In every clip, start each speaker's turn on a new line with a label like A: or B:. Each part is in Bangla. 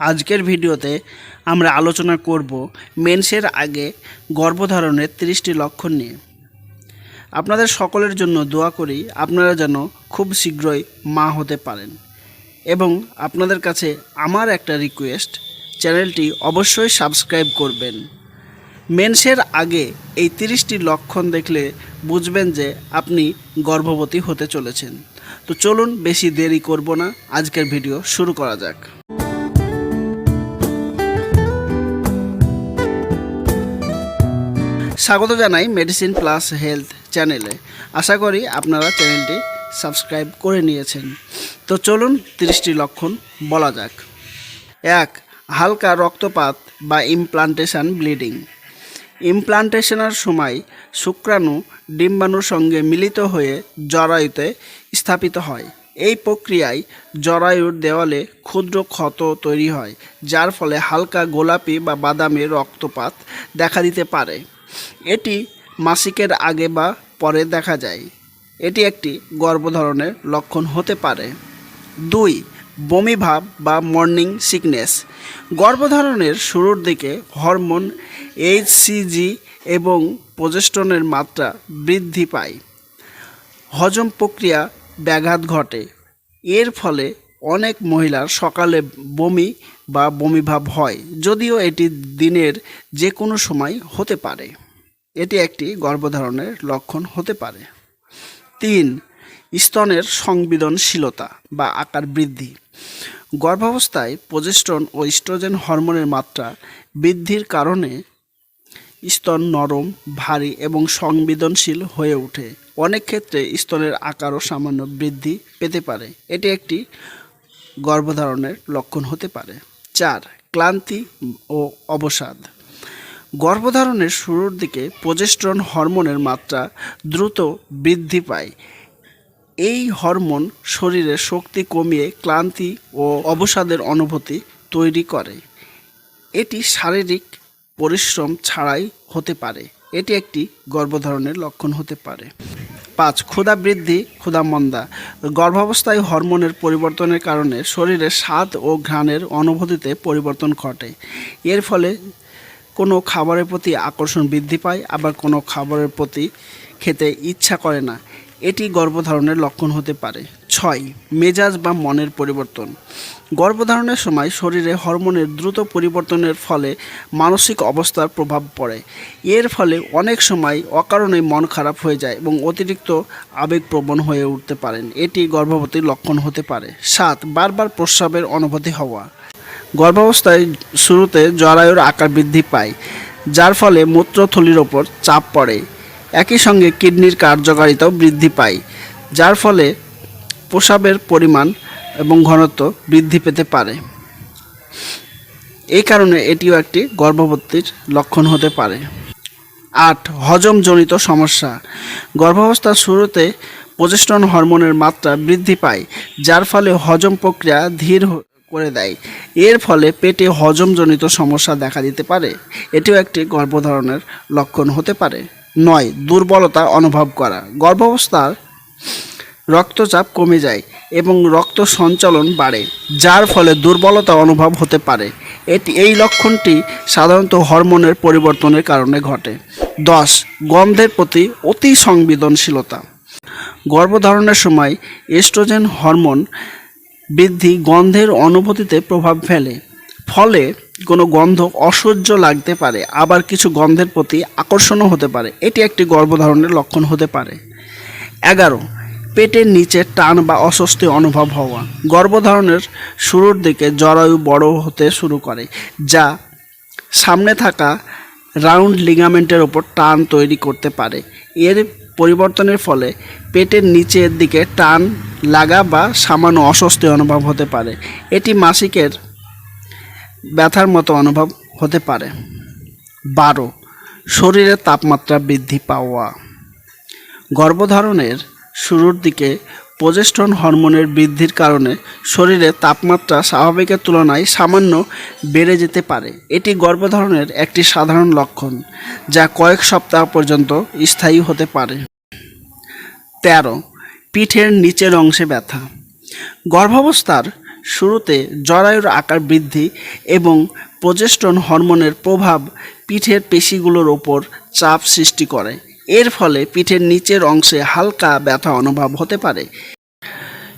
A: আজকের ভিডিওতে আমরা আলোচনা করব মেন্সের আগে গর্ভধারণের তিরিশটি লক্ষণ নিয়ে। আপনাদের সকলের জন্য দোয়া করি আপনারা যেন খুব শীঘ্রই মা হতে পারেন। এবং আপনাদের কাছে আমার একটা রিকোয়েস্ট, চ্যানেলটি অবশ্যই সাবস্ক্রাইব করবেন। মেন্সের আগে এই তিরিশটি লক্ষণ দেখলে বুঝবেন যে আপনি গর্ভবতী হতে চলেছেন। তো চলুন বেশি দেরি করব না, আজকের ভিডিও শুরু করা যাক। স্বাগত জানাই মেডিসিন প্লাস হেলথ চ্যানেলে আশা করি আপনারা চ্যানেলটি সাবস্ক্রাইব করে নিয়েছেন। তো চলুন তিরিশটি লক্ষণ বলা যাক। এক, হালকা রক্তপাত বা ইমপ্লান্টেশন ব্লিডিং ইমপ্লান্টেশনের সময় শুক্রাণু ডিম্বাণুর সঙ্গে মিলিত হয়ে জরায়ুতে স্থাপিত হয়। এই প্রক্রিয়ায় জরায়ুর দেওয়ালে ক্ষুদ্র ক্ষত তৈরি হয়, যার ফলে হালকা গোলাপি বা বাদামি রক্তপাত দেখা দিতে পারে। এটি মাসিকের আগে বা পরে দেখা যায়। এটি একটি গর্ভধারণের লক্ষণ হতে পারে। দুই, বমি ভাব বা মর্নিং সিকনেস। গর্ভধারণের শুরুর দিকে হরমোন এইচসিজি এবং প্রজেস্টনের মাত্রা বৃদ্ধি পায়। হজম প্রক্রিয়া ব্যাঘাত ঘটে। এর ফলে অনেক মহিলার সকালে বমি বা বমিভাব হয়, যদিও এটি দিনের যে কোনো সময় হতে পারে। এটি একটি গর্ভধারণের লক্ষণ হতে পারে। তিন, স্তনের সংবেদনশীলতা বা আকার বৃদ্ধি। গর্ভাবস্থায় প্রজেস্ট্রন ও ইস্ট্রোজেন হরমোনের মাত্রা বৃদ্ধির কারণে স্তন নরম, ভারী এবং সংবেদনশীল হয়ে ওঠে। অনেক ক্ষেত্রে স্তনের আকারও সামান্য বৃদ্ধি পেতে পারে। এটি একটি গর্ভধারণের লক্ষণ হতে পারে। চার, ক্লান্তি ও অবসাদ। গর্ভধারণের শুরুর দিকে প্রজেস্ট্রন হরমোনের মাত্রা দ্রুত বৃদ্ধি পায়। এই হরমোন শরীরে শক্তি কমিয়ে ক্লান্তি ও অবসাদের অনুভূতি তৈরি করে। এটি শারীরিক পরিশ্রম ছাড়াই হতে পারে। এটি একটি গর্ভধারণের লক্ষণ হতে পারে। পাঁচ, ক্ষুধা বৃদ্ধি, ক্ষুধা মন্দা। গর্ভাবস্থায় হরমোনের পরিবর্তনের কারণে শরীরে স্বাদ ও ঘ্রাণের অনুভূতিতে পরিবর্তন ঘটে। এর ফলে কোনো খাবারের প্রতি আকর্ষণ বৃদ্ধি পায়, আবার কোনো খাবারের প্রতি খেতে ইচ্ছা করে না। এটি গর্ভধারণের লক্ষণ হতে পারে। ছয়, মেজাজ বা মনের পরিবর্তন। গর্ভধারণের সময় শরীরে হরমোনের দ্রুত পরিবর্তনের ফলে মানসিক অবস্থার প্রভাব পড়ে। এর ফলে অনেক সময় অকারণে মন খারাপ হয়ে যায় এবং অতিরিক্ত আবেগপ্রবণ হয়ে উঠতে পারেন। এটি গর্ভবতীর লক্ষণ হতে পারে। সাত, বারবার প্রস্রাবের অনুভূতি হওয়া। গর্ভাবস্থায় শুরুতে জরায়ুর আকার বৃদ্ধি পায়, যার ফলে মূত্রথলির ওপর চাপ পড়ে। একই সঙ্গে কিডনির কার্যকারিতাও বৃদ্ধি পায়, যার ফলে প্রসাবের পরিমাণ এবং ঘনত্ব বৃদ্ধি পেতে পারে। এই কারণে এটিও একটি গর্ভবতীর লক্ষণ হতে পারে। আট, হজমজনিত সমস্যা। গর্ভাবস্থার শুরুতে প্রজেস্টন হরমোনের মাত্রা বৃদ্ধি পায়, যার ফলে হজম প্রক্রিয়া ধীর করে দেয়। এর ফলে পেটে হজমজনিত সমস্যা দেখা দিতে পারে। এটিও একটি গর্ভধারণের লক্ষণ হতে পারে। নয়, দুর্বলতা অনুভব করা। গর্ভাবস্থার রক্তচাপ কমে যায় এবং রক্ত সঞ্চালন বাড়ে, যার ফলে দুর্বলতা অনুভব হতে পারে। এটি, এই লক্ষণটি সাধারণত হরমোনের পরিবর্তনের কারণে ঘটে। দশ, গন্ধের প্রতি অতি সংবেদনশীলতা। গর্ভধারণের সময় এস্ট্রোজেন হরমোন বৃদ্ধি গন্ধের অনুভূতিতে প্রভাব ফেলে। ফলে কোনো গন্ধ অসহ্য লাগতে পারে, আবার কিছু গন্ধের প্রতি আকর্ষণও হতে পারে। এটি একটি গর্ভধারণের লক্ষণ হতে পারে। এগারো, পেটের নিচে টান বা অস্বস্তি অনুভব হওয়া। গর্ভধারণের শুরুর দিকে জরায়ু বড় হতে শুরু করে, যা সামনে থাকা রাউন্ড লিগামেন্টের ওপর টান তৈরি করতে পারে। এর পরিবর্তনের ফলে পেটের নিচের দিকে টান লাগা বা সামান্য অস্বস্তি অনুভব হতে পারে। এটি মাসিকের ব্যথার মতো অনুভব হতে পারে। বারো শরীরের তাপমাত্রা বৃদ্ধি পাওয়া। গর্ভধারণের শুরুর দিকে প্রজেস্টন হরমোনের বৃদ্ধির কারণে শরীরে তাপমাত্রা স্বাভাবিকের তুলনায় সামান্য বেড়ে যেতে পারে। এটি গর্ভধারণের একটি সাধারণ লক্ষণ, যা কয়েক সপ্তাহ পর্যন্ত স্থায়ী হতে পারে। তেরো পিঠের নিচের অংশে ব্যথা। গর্ভাবস্থার শুরুতে জরায়ুর আকার বৃদ্ধি এবং প্রজেস্টন হরমোনের প্রভাব পিঠের পেশিগুলোর ওপর চাপ সৃষ্টি করে। এর ফলে পিঠের নিচের অংশে হালকা ব্যথা অনুভব হতে পারে।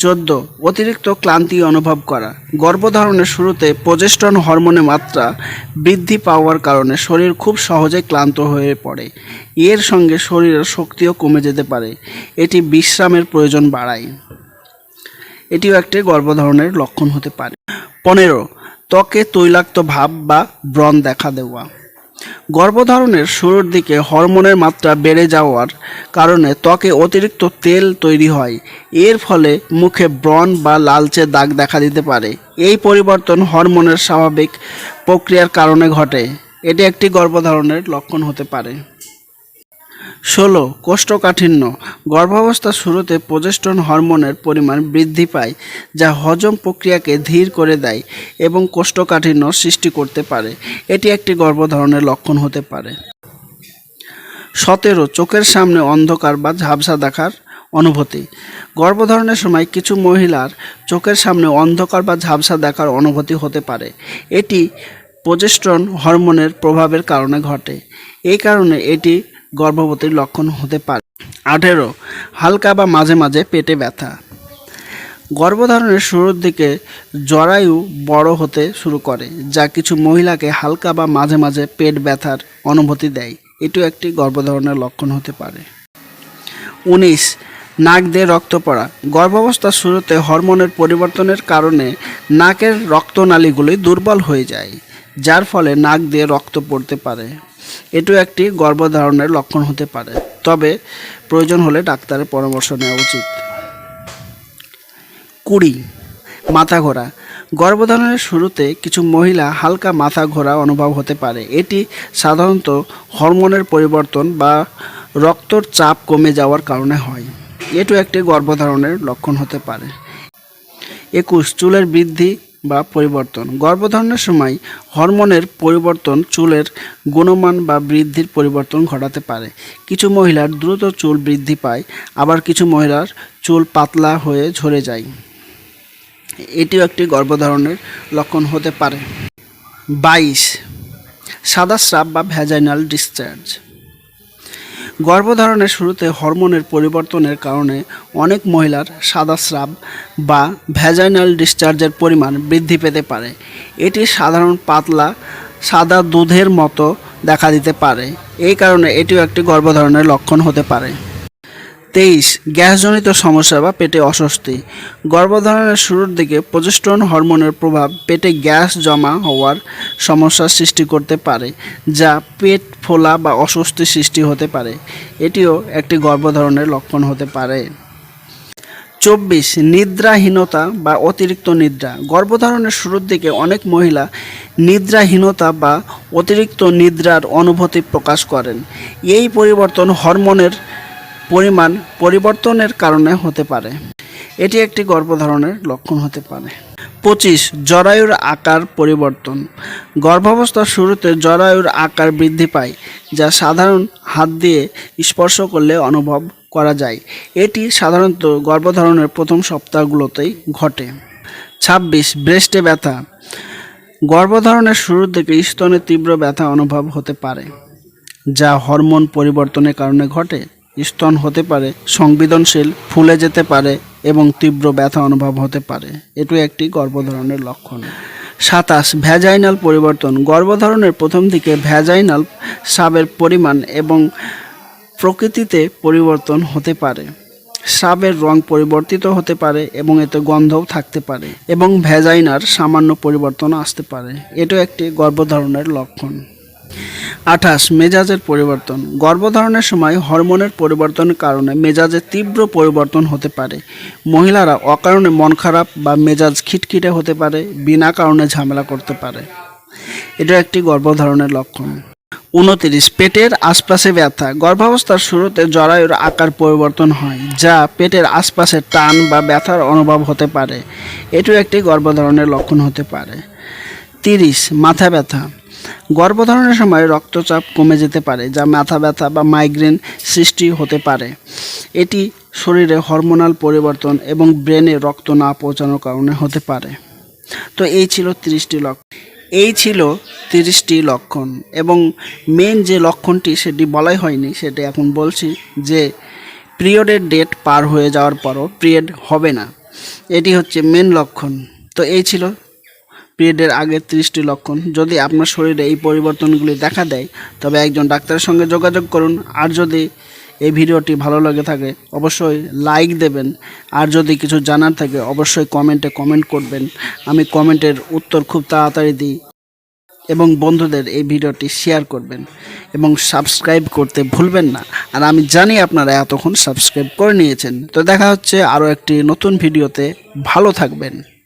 A: চোদ্দ, অতিরিক্ত ক্লান্তি অনুভব করা। গর্ভধারণের শুরুতে প্রজেস্টন হরমোনের মাত্রা বৃদ্ধি পাওয়ার কারণে শরীর খুব সহজে ক্লান্ত হয়ে পড়ে। এর সঙ্গে শরীরের শক্তিও কমে যেতে পারে। এটি বিশ্রামের প্রয়োজন বাড়ায়। এটিও একটি গর্ভধারণের লক্ষণ হতে পারে। পনেরো, ত্বকে তৈলাক্ত ভাব বা ব্রণ দেখা দেওয়া। গর্ভধারণের শুরুর দিকে হরমোনের মাত্রা বেড়ে যাওয়ার কারণে ত্বকে অতিরিক্ত তেল তৈরি হয়। এর ফলে মুখে ব্রণ বা লালচে দাগ দেখা দিতে পারে। এই পরিবর্তন হরমোনের স্বাভাবিক প্রক্রিয়ার কারণে ঘটে। এটি একটি গর্ভধারণের লক্ষণ হতে পারে। ষোলো, কোষ্ঠকাঠিন্য। গর্ভাবস্থার শুরুতে প্রজেস্টন হরমোনের পরিমাণ বৃদ্ধি পায়, যা হজম প্রক্রিয়াকে ধীর করে দেয় এবং কোষ্ঠকাঠিন্য সৃষ্টি করতে পারে। এটি একটি গর্ভধারণের লক্ষণ হতে পারে। সতেরো, চোখের সামনে অন্ধকার বা ঝাপসা দেখার অনুভূতি। গর্ভধারণের সময় কিছু মহিলার চোখের সামনে অন্ধকার বা ঝাপসা দেখার অনুভূতি হতে পারে। এটি প্রজেস্ট্রন হরমোনের প্রভাবের কারণে ঘটে। এই কারণে এটি গর্ভবতীর লক্ষণ হতে পারে। আঠেরো, হালকা বা মাঝে মাঝে পেটে ব্যথা। গর্ভধারণের শুরুর দিকে জরায়ু বড় হতে শুরু করে, যা কিছু মহিলাকে হালকা বা মাঝে মাঝে পেট ব্যথার অনুভূতি দেয়। এটিও একটি গর্ভধারণের লক্ষণ হতে পারে। উনিশ, নাক দিয়ে রক্ত পড়া। গর্ভাবস্থার শুরুতে হরমোনের পরিবর্তনের কারণে নাকের রক্তনালীগুলি দুর্বল হয়ে যায়। যার ফলে নাক দিয়ে রক্ত পড়তে পারে। এটিও একটি গর্ভধারণের লক্ষণ হতে পারে, তবে প্রয়োজন হলে ডাক্তারের পরামর্শ নেওয়া উচিত। কুড়ি, মাথা ঘোরা। গর্ভধারণের শুরুতে কিছু মহিলা হালকা মাথা ঘোরা অনুভব হতে পারে। এটি সাধারণত হরমোনের পরিবর্তন বা রক্তর চাপ কমে যাওয়ার কারণে হয়। এটিও একটি গর্ভধারণের লক্ষণ হতে পারে। একুশ, চুলের বৃদ্ধি বা পরিবর্তন। গর্ভধারণের সময় হরমোনের পরিবর্তন চুলের গুণমান বা বৃদ্ধির পরিবর্তন ঘটাতে পারে। কিছু মহিলার দ্রুত চুল বৃদ্ধি পায়, আবার কিছু মহিলার চুল পাতলা হয়ে ঝরে যায়। এটিও একটি গর্ভধারণের লক্ষণ হতে পারে। বাইশ, সাদা স্রাব বা ভ্যাজাইনাল ডিসচার্জ গর্ভধারণের শুরুতে হরমোনের পরিবর্তনের কারণে অনেক মহিলার সাদা স্রাব বা ভ্যাজাইনাল ডিসচার্জের পরিমাণ বৃদ্ধি পেতে পারে। এটি সাধারণ পাতলা, সাদা দুধের মতো দেখা দিতে পারে। এই কারণে এটিও একটি গর্ভধারণের লক্ষণ হতে পারে। তেইশ, গ্যাসজনিত সমস্যা বা পেটে অস্বস্তি। গর্ভধারণের শুরুর দিকে প্রজেস্ট্রন হরমোনের প্রভাব পেটে গ্যাস জমা হওয়ার সমস্যার সৃষ্টি করতে পারে, যা পেট ফোলা বা অস্বস্তি সৃষ্টি হতে পারে। এটিও একটি গর্ভধারণের লক্ষণ হতে পারে। চব্বিশ, নিদ্রাহীনতা বা অতিরিক্ত নিদ্রা। গর্ভধারণের শুরুর দিকে অনেক মহিলা নিদ্রাহীনতা বা অতিরিক্ত নিদ্রার অনুভূতি প্রকাশ করেন। এই পরিবর্তন হরমোনের পরিমাণ পরিবর্তনের কারণে হতে পারে। এটি একটি গর্ভধারণের লক্ষণ হতে পারে। পঁচিশ, জরায়ুর আকার পরিবর্তন। গর্ভাবস্থার শুরুতে জরায়ুর আকার বৃদ্ধি পায়, যা সাধারণ হাত দিয়ে স্পর্শ করলে অনুভব করা যায়। এটি সাধারণত গর্ভধারণের প্রথম সপ্তাহগুলোতেই ঘটে। ছাব্বিশ, ব্রেস্টে ব্যথা। গর্ভধারণের শুরুর দিকে স্তনে তীব্র ব্যথা অনুভব হতে পারে, যা হরমোন পরিবর্তনের কারণে ঘটে। স্তন হতে পারে, সংবেদনশীল, ফুলে যেতে পারে এবং তীব্র ব্যথা অনুভব হতে পারে। এটি একটি গর্ভধারণের লক্ষণ। সাতাশ ভ্যাজাইনাল পরিবর্তন। গর্ভধারণের প্রথম দিকে ভ্যাজাইনাল স্রাবের পরিমাণ এবং প্রকৃতিতে পরিবর্তন হতে পারে। স্রাবের রং পরিবর্তিত হতে পারে এবং এতে গন্ধও থাকতে পারে এবং ভ্যাজাইনার সামান্য পরিবর্তন আসতে পারে। এটাও একটি গর্ভধারণের লক্ষণ। আঠাশ, মেজাজের পরিবর্তন। গর্ভধারণের সময় হরমোনের পরিবর্তনের কারণে মেজাজে তীব্র পরিবর্তন হতে পারে। মহিলারা অকারণে মন খারাপ বা মেজাজ খিটখিটে হতে পারে, বিনা কারণে ঝামেলা করতে পারে। এটা একটি গর্ভধারণের লক্ষণ। উনতিরিশ, পেটের আশপাশে ব্যথা। গর্ভাবস্থার শুরুতে জরায়ুর আকার পরিবর্তন হয়, যা পেটের আশপাশে টান বা ব্যথার অনুভব হতে পারে। এটিও একটি গর্ভধারণের লক্ষণ হতে পারে। তিরিশ, মাথা ব্যথা। গর্ভধারণের সময় রক্তচাপ কমে যেতে পারে, যা মাথা ব্যথা বা মাইগ্রেন সৃষ্টি হতে পারে। এটি শরীরে হরমোনাল পরিবর্তন এবং ব্রেনে রক্ত না পৌঁছানোর কারণে হতে পারে। তো এই ছিল তিরিশটি লক্ষণ এই ছিল তিরিশটি লক্ষণ এবং মেন যে লক্ষণটি সেটি বলাই হয়নি, সেটি এখন বলছি যে পিরিয়ডের ডেট পার হয়ে যাওয়ার পরও পিরিয়ড হবে না। এটি হচ্ছে মেন লক্ষণ। তো এই ছিল পিরিয়ডের আগের ত্রিশটি লক্ষণ। যদি আপনার শরীরে এই পরিবর্তনগুলি দেখা দেয়, তবে একজন ডাক্তারের সঙ্গে যোগাযোগ করুন। আর যদি এই ভিডিওটি ভালো লাগে থাকে, অবশ্যই লাইক দেবেন। আর যদি কিছু জানার থাকে, অবশ্যই কমেন্টে কমেন্ট করবেন। আমি কমেন্টের উত্তর খুব তাড়াতাড়ি দিই এবং বন্ধুদের এই ভিডিওটি শেয়ার করবেন এবং সাবস্ক্রাইব করতে ভুলবেন না। আর আমি জানি আপনারা এতক্ষণ সাবস্ক্রাইব করে নিয়েছেন। তো দেখা হচ্ছে আরও একটি নতুন ভিডিওতে। ভালো থাকবেন।